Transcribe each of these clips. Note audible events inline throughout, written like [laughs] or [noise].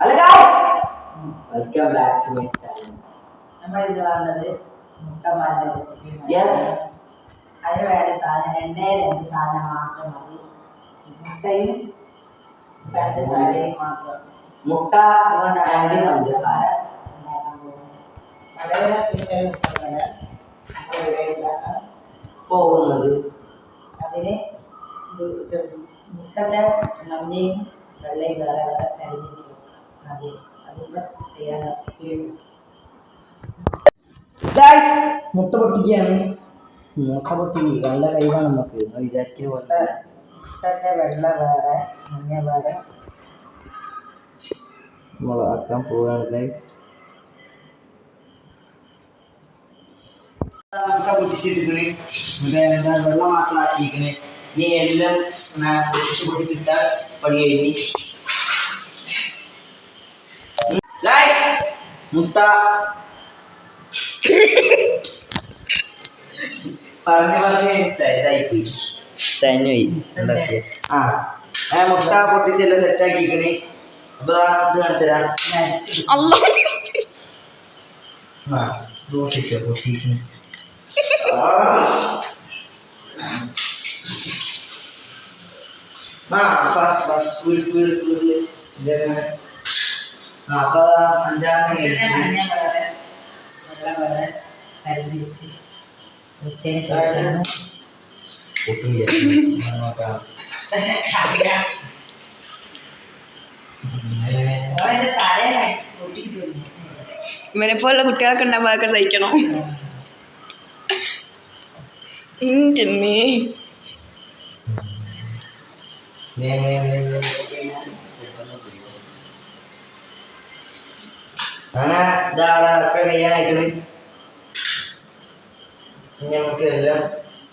Hello guys welcome back to my channel നമ്മൾ ഇത് വന്നത് മുട്ടമാരുടെ റെസിപ്പി യെസ് അതിന് വേണ്ട സാധനം രണ്ടേ രണ്ട് സാധനം മാത്രം മതി. മുട്ടയും പഞ്ചസാരയും മാത്രം. മുട്ട അതുകൊണ്ടാണ് പഞ്ചസാര ഉണ്ടാക്കാൻ പോകുന്നത്. വളരെ സ്പെഷ്യൽ മുട്ടകൾ നമ്മൾ ഇവിടെ ഉണ്ടാക്കാം. പോകുന്നത്. അതിന് മുട്ടന്റെ മഞ്ഞയും വെള്ളയും വേറെ വേറെ ഗൈസ് മുട്ട പൊട്ടിക്കുകയാണ് മുട്ട പൊട്ടി നല്ല കഴിവാണ് നമുക്ക്. നിങ്ങൾ വിചാരിക്കുന്ന മുട്ട പോലെ മുട്ടന്റെ വെള്ള വേറെ മഞ്ഞ വേറെ. നമ്മൾ ആക്കാൻ പോവുകയാണ് ഗൈസ് മുട്ട പൊട്ടിച്ചിട്ടിക്കണ് എന്താ വെള്ളം മാത്രം ആക്കിയിരിക്കണ്. നീ എല്ലാം പൊട്ടിച്ച് പൊട്ടിച്ചിട്ട പണി കഴിഞ്ഞ്. ഗൈസ് മുട്ട പറഞ്ഞു പറഞ്ഞ് ഇതായിപ്പോയി തന്നുപോയി എന്താ ചെയ്യാ ആ ആ മുട്ട പൊട്ടിച്ചെല്ലാം സെറ്റ് ആക്കിക്കണേ അപ്പൊ ദാ ഇത് കാണിച്ചരാ അരിച്ച് ആ ഇത് പൊട്ടിച്ചോ പൊട്ടിക്കണേ. ആ fast fast. Speed speed speed ആ അപ്പൊ പൊട്ടില്ല നോക്കാം ഓളെന്റെ തലയിൽ അടിച്ച് പൊട്ടിക്കുന്നു ഇവനെ പോലുള്ള കുട്ടികളൊക്കെ ഉണ്ടാവുക അതൊക്കെ സഹിക്കണം. ഉം, അങ്ങനെ ധാരാളൊക്കെ കഴിയാനായിക്കണ് ഇനി നമുക്ക് എല്ലാം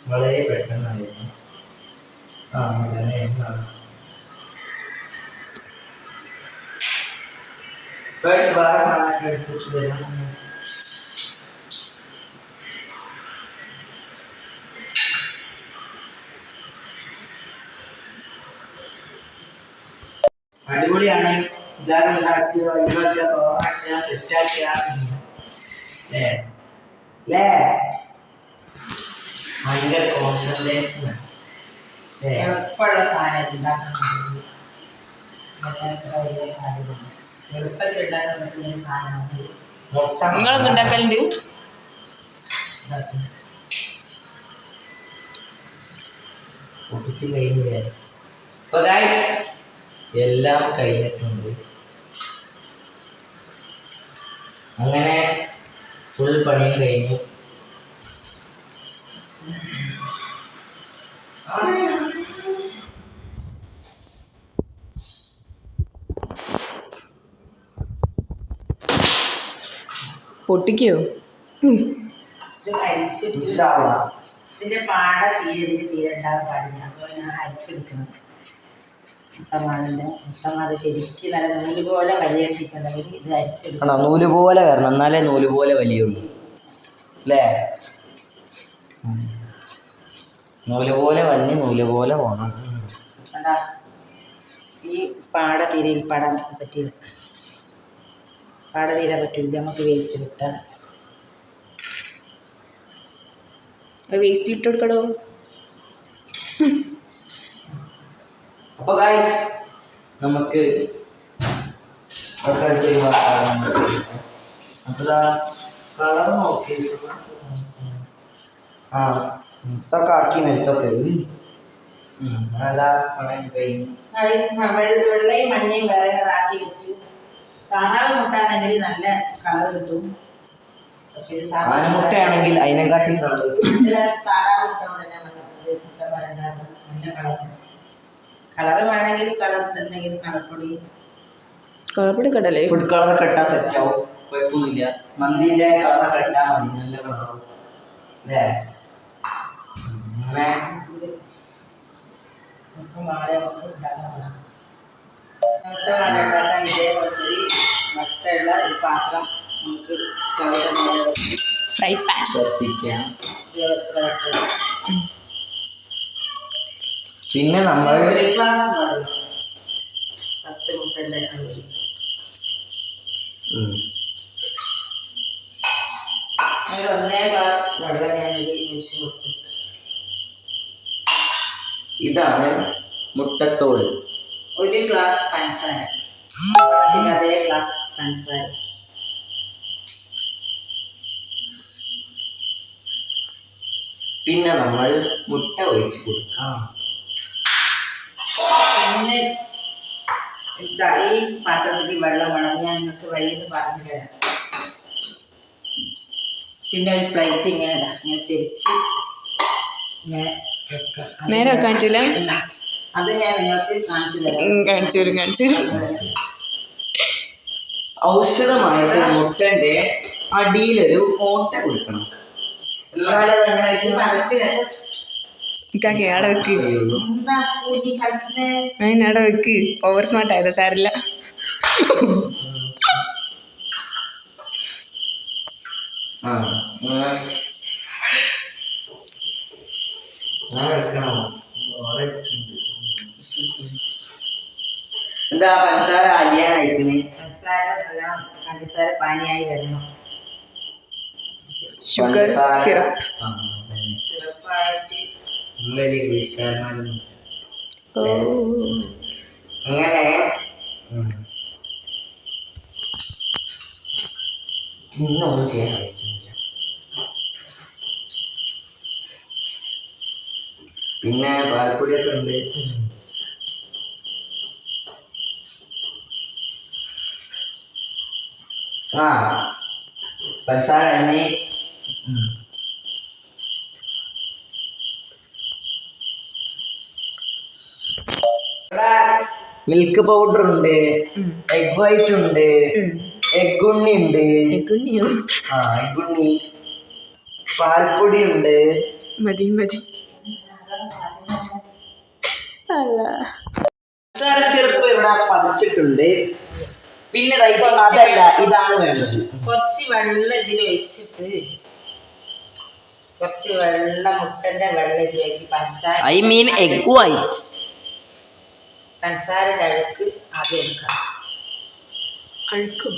വളരെ പെട്ടെന്നായിരുന്നു ആ അങ്ങനെ വരാം. അടിപൊളിയാണ്. ഇതാരും ഉണ്ടാക്കിയ ഒഴിവാക്കിയ സെറ്റാക്കിയ അല്ലേ? അല്ലേ? ഭയങ്കര കോൺസെൻട്രേഷൻ അല്ലേ? എളുപ്പമുള്ള സാധനം ഉണ്ടാക്കുന്നത് എളുപ്പത്തിൽ ഉണ്ടാക്കാൻ പറ്റുന്ന ഒരു സാധനമാണ്. നിങ്ങളൊന്നും ഉണ്ടാക്കലുണ്ട്. പൊട്ടിച്ച് കഴിഞ്ഞു വരാം. അപ്പൊ ഗൈസ് എല്ലാം കഴിഞ്ഞിട്ടുണ്ട്. അങ്ങനെ ഫുൾ പണിയും കഴിഞ്ഞു. പൊട്ടിക്കോ. ഇതിന്റെ പാട തീരെ ഇതിന് തീരെ ഉണ്ടാകാൻ പാടില്ല. അപ്പോൾ ഞാൻ അരിച്ചെടുക്കണം മുട്ടമാലിന്റെ മുട്ടമാല ശരിക്കും നല്ല നൂൽ പോലെ വലിയെടുത്തിട്ടുണ്ടെങ്കിൽ ഇത് അരിച്ചെടുക്കണം ആണോ? നൂൽ പോലെ വരണം. എന്നാലേ നൂൽ പോലെ വലിയുള്ളൂ. അല്ലേ? നൂൽ പോലെ വലിഞ്ഞ് നൂൽ പോലെ പോകണം കണ്ടാ? ഈ പാട തീരയിൽ പാടാൻ പറ്റില്ല പാട തീരെ പറ്റില്ല നമുക്ക് വേസ്റ്റ് കിട്ടാണ് വേസ്റ്റ് ഇട്ട് കൊടുക്കടോ അപ്പൊ ഗൈസ് നമുക്ക് ഒക്കെ ഒഴിവാക്കാം. അപ്പൊ കളർ നോക്കി ആ ആക്കി വെള്ളയും മഞ്ഞയും വേറെ ആക്കി വെച്ചു. താറാവ് മുട്ടാണെങ്കിൽ നല്ല കളർ കിട്ടും. ആനമുട്ടയാണെങ്കിൽ അതിനെക്കാട്ടി കളർ താറാവ് മുട്ട ഇത് നല്ല കളർ കളർ വേണമെങ്കിൽ കളർ എന്തെങ്കിലും കളർപ്പൊടി കളർപ്പൊടി കടലേ ഫുഡ് കളറൊക്കെ ഇട്ടാൽ സെറ്റ് ആവും. കുഴപ്പമൊന്നുമില്ല. മന്തിന്റെ കളറൊക്കെ ഇട്ടാൽ മതി. നല്ല കളറാവും അല്ലേ? മാല നമുക്ക് ഉണ്ടാക്കാൻ ഇതേപോലത്തെ ഒരു പാത്രം നമുക്ക് ഫ്രൈ പാൻ ശ്രദ്ധിക്കാം. ഇതേപോലത്തെ പിന്നെ നമ്മൾ ഒരു ഗ്ലാസ് വെള്ളം പത്ത് മുട്ടന്റെ അളവ് ഉം. ഒരു ഒന്നേ ഗ്ലാസ് വെള്ളം ഞാനിത് ഒഴിച്ച് നമ്മൾ ഇതാണ് മുട്ടത്തോട്. ഒരു ഗ്ലാസ് പഞ്ചസാര. പിന്നെ അതേ ഗ്ലാസ് പഞ്ചസാര. പിന്നെ നമ്മൾ മുട്ട ഒഴിച്ചു കൊടുക്കാം. പിന്നെ ഇതാ ഈ പാത്രത്തിൽ വെള്ളം വേണം. ഞാൻ നിങ്ങൾക്ക് വഴിയെന്ന് പറഞ്ഞു തരാം. പിന്നെ ഒരു പ്ലേറ്റ് ഇങ്ങനെ ഞാൻ ഇങ്ങനെ ചെരിച്ച് ഇങ്ങനെ അത് നേരെ വെക്കാൻ പറ്റില്ല? അത് ഞാൻ നിങ്ങൾക്ക് കാണിച്ചു തരാം. കാണിച്ചു തരും കാണിച്ചു തരും. ഔഷധമായിട്ട് മുട്ടന്റെ അടിയിലൊരു ഓട്ട കൊടുക്കണം. എന്നാലും അത് എങ്ങനെ ഇത് വെച്ച് മറച്ച് വരാം. കാക്കെ അവിടെ വെക്ക്. അതിന് അവിടെ വെക്ക്. ഓവർ സ്മാർട്ട് ആയതാ സാരില്ല എന്താ പഞ്ചസാര അരിയാനായിരിക്കുന്നേ പഞ്ചസാര പനിയായി വരണം ഷുഗർ സിറപ്പ് ഓ. അങ്ങനെ. ഇന്നൊന്നും ചെയ്യാൻ പറ്റുന്നില്ല. പിന്നെ പാൽപ്പൊടിയൊക്കെ ഉണ്ട്. ആ. പഞ്ചസാര അരിഞ്ഞ് മിൽക്ക് പൗഡർ ഉണ്ട് എഗ് വൈറ്റ് ഉണ്ട് എഗ് ഉണ്ണി ഉണ്ട്. ആ എഗ് ഉണ്ണി. പാൽപ്പൊടി ഉണ്ട്. മതി മതി. സിറപ്പ് ഇവിടെ പതിച്ചിട്ടുണ്ട്. പിന്നെ അതല്ല ഇതാണ് വേണ്ടത്. കുറച്ച് വെള്ളം ഇതിൽ വെച്ചിട്ട് കുറച്ച് വെള്ളം മുട്ടന്റെ വെള്ളം ഇതിൽ വെച്ച് പഞ്ചസാര ഐ മീൻ എഗ് വൈറ്റ് പഞ്ചസാരയുടെ അഴുക്ക് ആദ്യം എടുക്കാം. അഴുക്കും.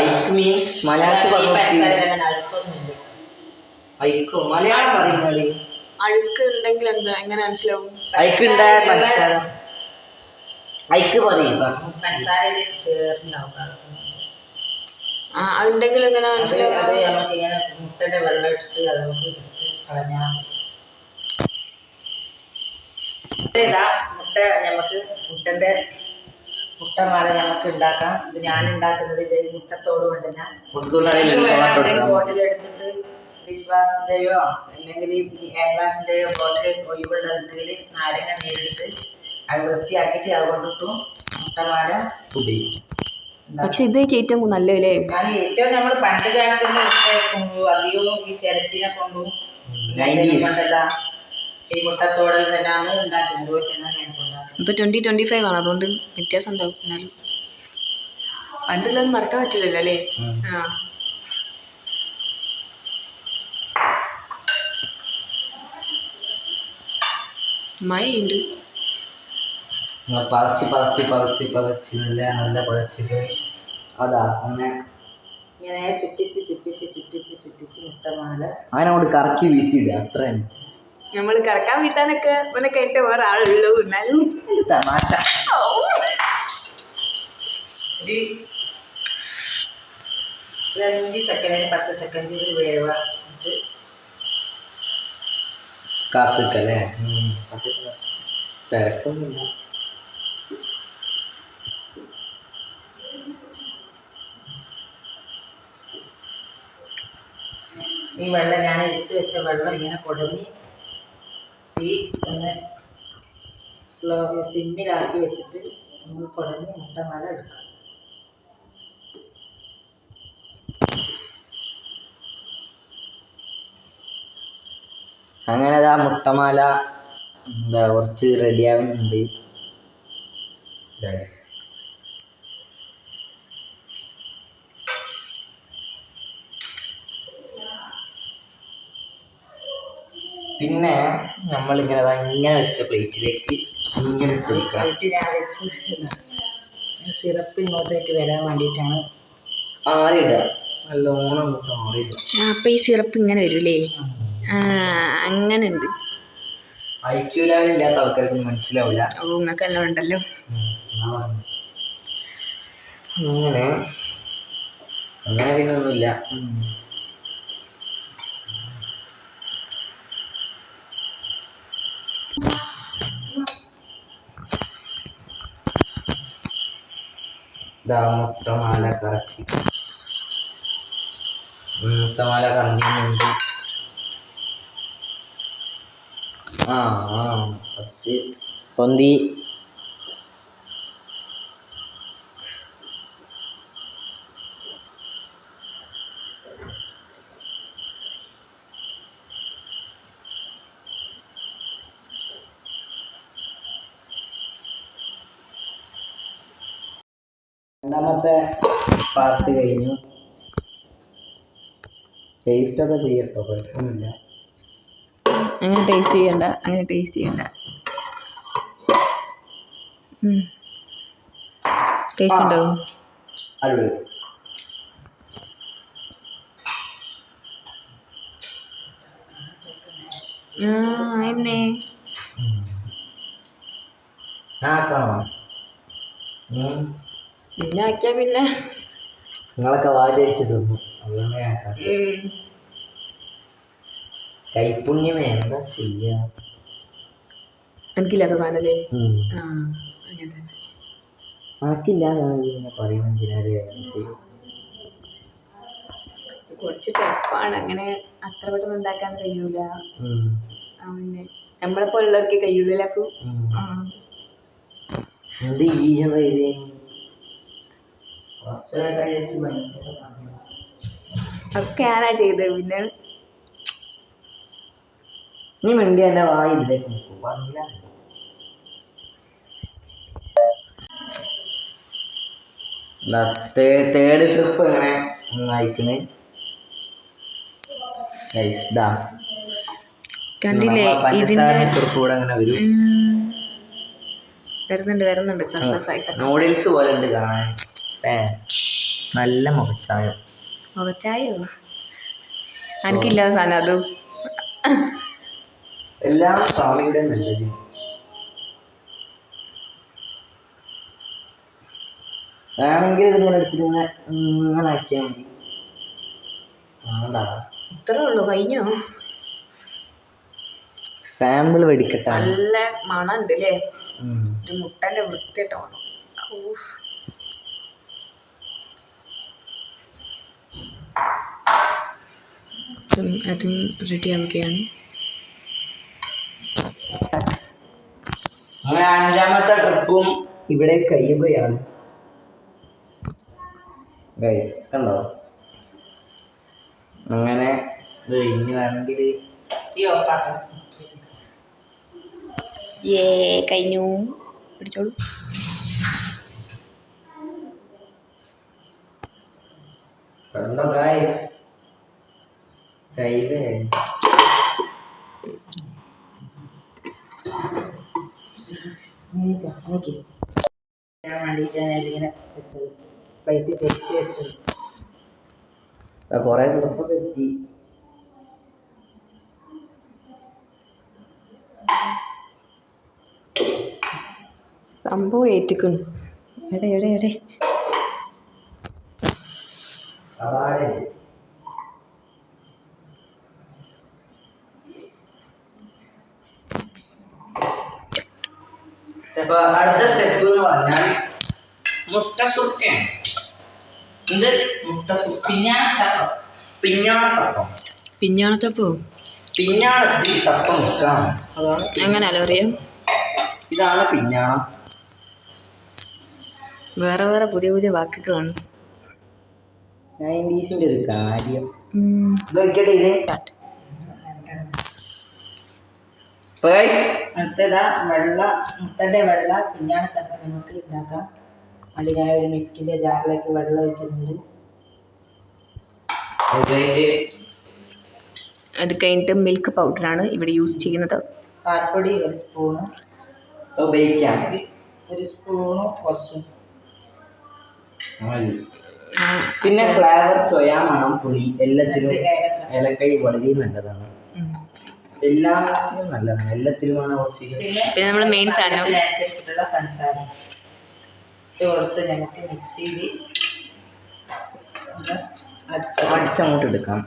ഐക്ക് മീൻസ് മലയാളത്തിൽ ഈ പറഞ്ഞു പഞ്ചസാര അങ്ങനെ അഴുക്കൊന്നുമില്ല. ഐക്കോ മലയാളം പറയുന്നത് അഴുക്ക് ഉണ്ടെങ്കിൽ എന്താ എങ്ങനെ മനസ്സിലാവും? ഐക്ക് ഉണ്ടായ പഞ്ചസാര ഐക്ക് പറയും പഞ്ചസാരയിൽ ചേർന്നുണ്ടാവും ആ അതുണ്ടെങ്കിൽ എങ്ങനെ മനസ്സിലാവും? അത് നമുക്ക് ഇങ്ങനെ മുട്ടന്റെ വെള്ളം ഇട്ടിട്ട് അത് നമുക്ക് കളഞ്ഞാൽ ഇതാ മുട്ട നമുക്ക് മുട്ടന്റെ മുട്ടമാല നമുക്ക് ഉണ്ടാക്കാം ഇത് ഞാൻ ഉണ്ടാക്കുന്നത് ഇത് മുട്ടത്തോട് കൊണ്ട് ഞാൻ ബോട്ടിൽ എടുത്തിട്ട് ഡിഷ് വാഷിന്റെയോ അല്ലെങ്കിൽ ഈ ഹെയർ വാഷിന്റെയോ ബോട്ടിൽ ഒഴിവുള്ളതുണ്ടെങ്കിൽ നാരങ്ങ നീരെടുത്ത് അത് വൃത്തിയാക്കിയിട്ട് അത് കൊണ്ടിട്ടു മുട്ടമാല പക്ഷെ ഇതേക്ക് ഏറ്റവും നല്ലതല്ലേ ഞാൻ ഏറ്റവും നമ്മൾ പണ്ട് കാലത്തുള്ള കൊണ്ടു അധികവും ഈ ചിരട്ടിനെ കൊണ്ടും. കൊണ്ടല്ല ഈ മുട്ടത്തോടൽ തന്നെയാണ് ഉണ്ടാക്കുന്നത് ഞാൻ ഉണ്ടാക്കുന്നത് ട്വന്റി ട്വന്റി ഫൈവ് ആണ്. അതുകൊണ്ട് വ്യത്യാസം ഉണ്ടാവും എന്നാലും. പണ്ടുള്ളതൊന്നും മറക്കാൻ പറ്റില്ലല്ലോ അല്ലേ? ആ. മഴയുണ്ട്. ഉണ്ട് പറിച്ച് പറിച്ച് പറിച്ച് പറിച്ച്. നല്ല നല്ല പറിച്ചിട്ട് അതാ അങ്ങനെ. ഇങ്ങനെ ചുറ്റിച്ച് ചുറ്റിച്ച് ചുറ്റിച്ച് ചുറ്റിച്ച് മുട്ടമാല അങ്ങനെ അങ്ങോട്ട് കറക്കി വീട്ടിയിടുക അത്ര. നമ്മൾ കിടക്കാൻ വീട്ടാനൊക്കെ ഇവിടെ കേട്ട വേറെ ആളുള്ളൂ എന്നാലും തമാശ ഒരു അഞ്ച് സെക്കൻഡിന് പത്ത് സെക്കൻഡിൽ വേവ. കാത്തിക്കല്ലേ തിരക്കൊന്നുമില്ല. ഈ വെള്ളം ഞാൻ എടുത്തു വെച്ച വെള്ളം ഇങ്ങനെ കുടഞ്ഞ് സ്ലോ സിമ്മിലാക്കി വെച്ചിട്ട് നമ്മൾ കുഴഞ്ഞ് മുട്ടമാല എടുക്കാം അങ്ങനെ അതാ മുട്ടമാല എന്താ കുറച്ച് റെഡി പിന്നെ നമ്മളിങ്ങനെ ദാ ഇങ്ങനെ വെച്ച പ്ലേറ്റിലേക്ക് ഇങ്ങനെ ഇട്ട് വെച്ച് [laughs] സിറപ്പ് ഇങ്ങോട്ടേക്ക് വരാൻ വേണ്ടിയിട്ടാണ്. ആറിയിടുക. നല്ലോണം അങ്ങോട്ട് ആറിടുക ആ അപ്പൊ ഈ സിറപ്പ് ഇങ്ങനെ വരൂലേ? ആ അങ്ങനെ ഉണ്ട് ഐക്യൂലാവില്ലാത്ത ആൾക്കാർക്ക് മനസ്സിലാവില്ല ഓ നിങ്ങൾക്ക് എല്ലാം ഉണ്ടല്ലോ. അങ്ങനെ. അങ്ങനെ പിന്നെ ഒന്നുമില്ല. ഇതാ മുട്ടമാല കറക്കി ഉം, മുട്ടമാല കറങ്ങിയുണ്ട് ആ ആ പക്ഷേ രണ്ടാമത്തെ പാർട്ട് കഴിഞ്ഞു. ടേസ്റ്റ് ഒക്കെ ചെയ്യട്ടോ കുഴപ്പമൊന്നുമില്ല. അങ്ങനെ ടേസ്റ്റ് ചെയ്യണ്ട അങ്ങനെ ടേസ്റ്റ് ചെയ്യണ്ട. ടേസ്റ്റ് ഉണ്ടോ? അടിപൊളി. ആ എന്നെ ഉം. പിന്നെ ആക്കിയാ പിന്നെ. നിങ്ങളൊക്കെ വാചരിച്ച് തിന്നു. കൈപ്പുണ്യമേ എന്താ ചെയ്യാ? എനിക്കില്ലാത്ത സാധനല്ലേ ആക്കില്ല കുറച്ച് ടഫാണ് അങ്ങനെ അത്ര പെട്ടെന്ന് ഉണ്ടാക്കാൻ കഴിയൂല. നമ്മളെ പോലുള്ളവർക്ക് കഴിയൂല. എന്ത് അതൊക്കെ ഞാനാ ചെയ്തത് പിന്നെ നീ മിണ്ടി എന്റെ വായി ഇതിലേക്ക് നിൽക്കും പറഞ്ഞില്ല തേർഡ് ട്രിപ്പ് എങ്ങനെ കണ്ടില്ലേ. വരുന്നുണ്ട് വരുന്നുണ്ട്. നൂഡിൽസ് പോലെ ഉണ്ട് കാണാൻ. നല്ല മുഖച്ചായ. മുഖച്ചായോ? എനിക്കില്ല സാധനം അതും. എല്ലാം സ്വാമിയുടെ നല്ലത്. വേണമെങ്കിൽ ഇതിങ്ങനെ എടുത്തിട്ട് ഇങ്ങനെ ആക്കിയാൽ മതി. ഇത്രേ ഉള്ളൂ കഴിഞ്ഞോ? സാമ്പിൾ വെടിക്കട്ടെ നല്ല മണം ഉണ്ട് അല്ലേ. ഒരു മുട്ടന്റെ വൃത്തിയായിട്ട് മണം ഊഫ്. അതും അതും റെഡി ആവുകയാണ്. അങ്ങനെ അഞ്ചാമത്തെ ട്രിപ്പും ഇവിടെ കഴിയുകയാണ്. ഗൈസ് കണ്ടോ? അങ്ങനെ ഇനി വേണമെങ്കിൽ ഈ ഓഫാക്കാം ഏ കഴിഞ്ഞു. പിടിച്ചോളൂ. കണ്ടോ ഗൈസ് കയ്യിലേ. ചെയ്യാൻ വേണ്ടിയിട്ടാണ് ഞാൻ ഇതിങ്ങനെ വെച്ചത്. പ്ലേറ്റ് സംഭവം ഏറ്റിക്കുന്നു എടേ എടേ എടെ. പിഞ്ഞാണത്തപ്പം. പിഞ്ഞാണത്തപ്പോ. പിഞ്ഞാണത്തിൽ തപ്പം മുക്കാം അതാണ് അറിയാം ഇതാണ് പിഞ്ഞാണം. വേറെ വേറെ പുതിയ പുതിയ വാക്കുകളാണ്. നയന്റീസിന്റെ ഒരു കാര്യം. ഉം. നോക്കിയിട്ട് ഇത്. Guys, അടുത്തതാ വെള്ള മുട്ടന്റെ വെള്ള പിഞ്ഞാണത്തപ്പം നമുക്ക് ഉണ്ടാക്കാം അത് ഞാൻ ഒരു മിക്സിന്റെ ജാറിലേക്ക് വെള്ളം ഒഴിക്കുന്നുണ്ട്. അത് കഴിഞ്ഞിട്ട് മിൽക്ക് പൗഡറാണ് ഇവിടെ യൂസ് ചെയ്യുന്നത്. പാൽപ്പൊടി ഒരു സ്പൂണ് ഉപയോഗിക്കാം. ഒരു സ്പൂണ് കുറച്ചും. പിന്നെ ഫ്ലേവർ സോയാ മണം പുളി എല്ലാത്തിലും ഏലക്കായി വളരെ നല്ലതാണ്. എല്ലാത്തിനും നല്ലതാണ്. എല്ലാത്തിലുമാണ് കുറച്ച് പിന്നെ പിന്നെ നമ്മൾ മെയിൻ സാധനം. അതിനനുസരിച്ചിട്ടുള്ള പഞ്ചസാര. കൊടുത്ത് നമുക്ക് മിക്സിയിൽ ഒന്ന് അടിച്ചു അടിച്ചങ്ങോട്ട് എടുക്കാം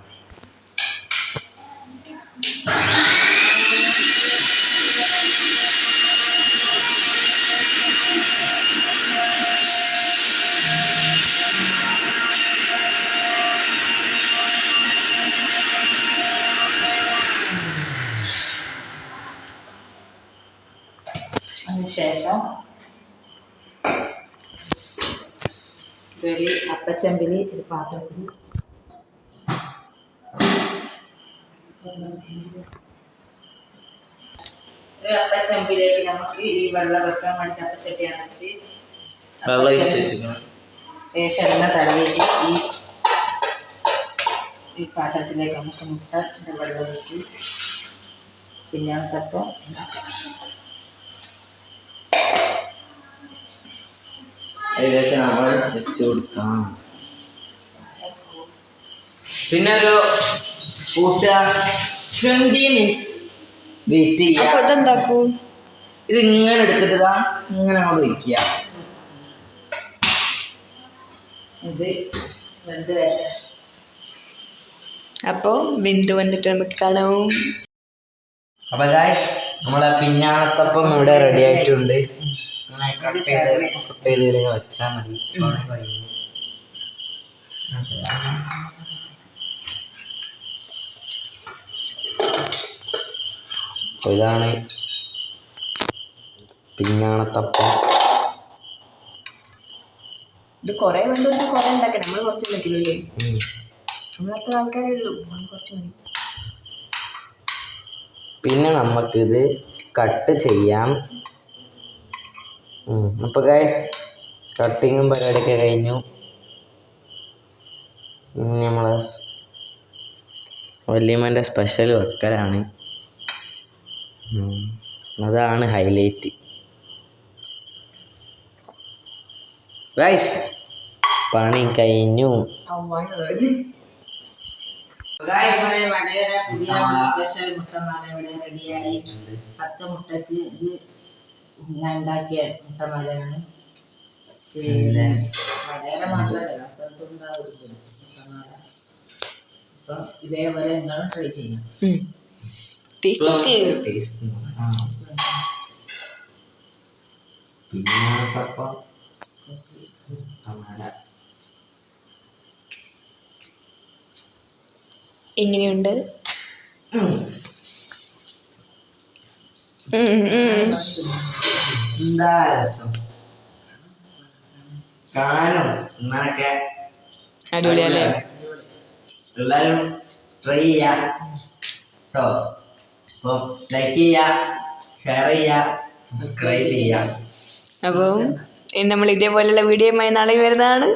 അതിനുശേഷം ഒരു അപ്പച്ചമ്പിൽ ഒരു പാത്രത്തിൽ അപ്പച്ചമ്പിലേക്ക് നമുക്ക് ഈ വെള്ളം വെക്കാൻ വേണ്ടി അപ്പച്ചട്ടി വെച്ചിരിക്കണം ശേഷം എണ്ണ തടവിയിട്ട് ഈ ഈ പാത്രത്തിലേക്ക് നമുക്ക് മുട്ട വെള്ളം ഒഴിച്ച് പിന്നെ തപ്പം അതിലേക്ക് നമ്മൾ വെച്ചു കൊടുക്കാം പിന്നെ ഒരു കൂട്ടുക. ട്വന്റി മിനിറ്റ്സ് വെയിറ്റ് അപ്പൊ ചെയ്യാം ഇതെന്താക്കൂ? ഇത് ഇങ്ങനെ എടുത്തിട്ട് ഇതാ ഇങ്ങനെ അങ്ങോട്ട് വയ്ക്കുക ഇത് വെന്ത് വരട്ടെ അപ്പോ ബിന്ദു വന്നിട്ട് നമുക്ക് കളവും അപ്പൊ ഗായ്സ് നമ്മളെ പിഞ്ഞാണത്തപ്പം ഇവിടെ റെഡി ആയിട്ടുണ്ട്. വെച്ചാ കട്ട് ചെയ്ത് കട്ട് ചെയ്ത് ഇതിലിങ്ങനെ വെച്ചാൽ മതി. പണി കഴിഞ്ഞു. അപ്പൊ ഇതാണ് പിഞ്ഞാണത്തപ്പം ഇത് കുറേ വേണ്ടവർക്ക് കൊറേ ഉണ്ടാക്കാം നമ്മൾ കുറച്ച് ഉം. നമ്മൾ അത്ര ആൾക്കാരേ ഉള്ളൂ കുറച്ച് മതി പിന്നെ നമുക്കിത് കട്ട് ചെയ്യാം ഉം. അപ്പൊ ഗൈസ് കട്ടിങ്ങും പരിപാടിയൊക്കെ കഴിഞ്ഞു നമ്മളെ വല്യമ്മന്റെ സ്പെഷ്യൽ വെക്കലാണ്. അതാണ് ഹൈലൈറ്റ് ഗൈസ് പണി കഴിഞ്ഞു. സ്പെഷ്യൽ മുട്ടമാല ഇവിടെ റെഡിയായി പത്ത് മുട്ടക്ക് ഇത് ഞാൻ ഉണ്ടാക്കിയ മുട്ടമാലയാണ് പിന്നെ വടകര മാത്രമല്ല സ്ഥലത്തും ഉണ്ടാവും ഇത് മുട്ടമാല അപ്പം ഇതേപോലെ എന്താണ് ട്രൈ ചെയ്യുന്നത് ടേസ്റ്റ് ടേസ്റ്റ് ടമാറ്റ എങ്ങനെയുണ്ട്. എന്താ രസം? കാണാനും ഇന്നൊക്കെ അടിപൊളിയല്ലേ? എല്ലാവരും ട്രൈ ചെയ്യാം. കേട്ടോ അപ്പം ലൈക്ക് ചെയ്യാ ഷെയർ ചെയ്യാ സബ്സ്ക്രൈബ് ചെയ്യാ അപ്പം നമ്മൾ ഇതേപോലെയുള്ള വീഡിയോയുമായി നാളെ വരുന്നതാണ്.